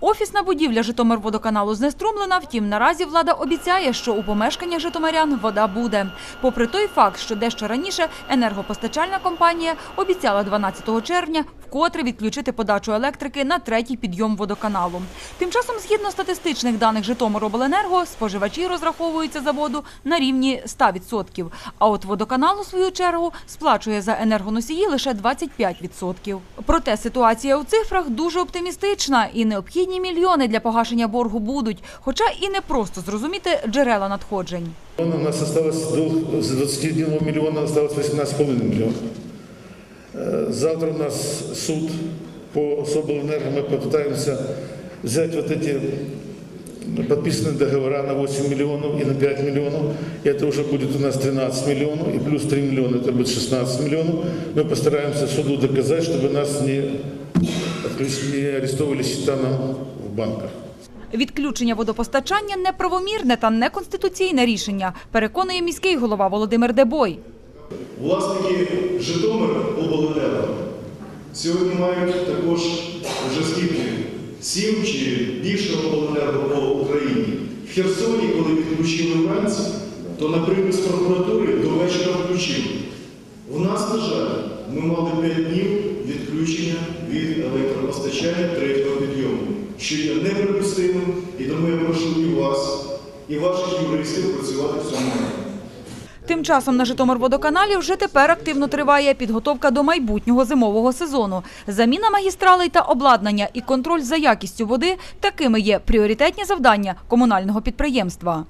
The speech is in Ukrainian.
Офісна будівля Житомирводоканалу знеструмлена, втім наразі влада обіцяє, що у помешканнях житомирян вода буде. Попри той факт, що дещо раніше енергопостачальна компанія обіцяла 12 червня вкотре відключити подачу електрики на третій підйом водоканалу. Тим часом, згідно статистичних даних Житомиробленерго, споживачі розраховуються за воду на рівні 100%. А от водоканал, у свою чергу, сплачує за енергоносії лише 25%. Проте ситуація у цифрах дуже оптимістична і необхідні мільйони для погашення боргу будуть, хоча і не просто зрозуміти джерела надходжень. У нас осталось с 21 миллиона осталось 18,5 миллионов. Э, Завтра у нас суд по Соболэнерго. Мы попытаемся взять вот эти подписанные договора на 8 миллионов и на 5 миллионов. И это уже будет у нас 13 миллионов. И плюс 3 миллиона, это будет 16 миллионов. Мы постараемся суду доказать, чтобы нас не, отключ- не арестовывали счета нам в банках. Відключення водопостачання неправомірне та неконституційне рішення, переконує міський голова Володимир Дебой. Власники Житомир обленерго сьогодні мають також вже скільки? Сім чи більше обленерго по Україні. В Херсоні, коли відключили вранці, то на припис прокуратури до вечора включили. У нас, на жаль, ми мали 5 днів відключення від електропостачання третього підйому, що є неприпустимим, і тому я прошу і вас, і ваших юристів працювати в цьому. Тим часом на Житомирводоканалі вже тепер активно триває підготовка до майбутнього зимового сезону. Заміна магістралей та обладнання і контроль за якістю води такими є пріоритетні завдання комунального підприємства.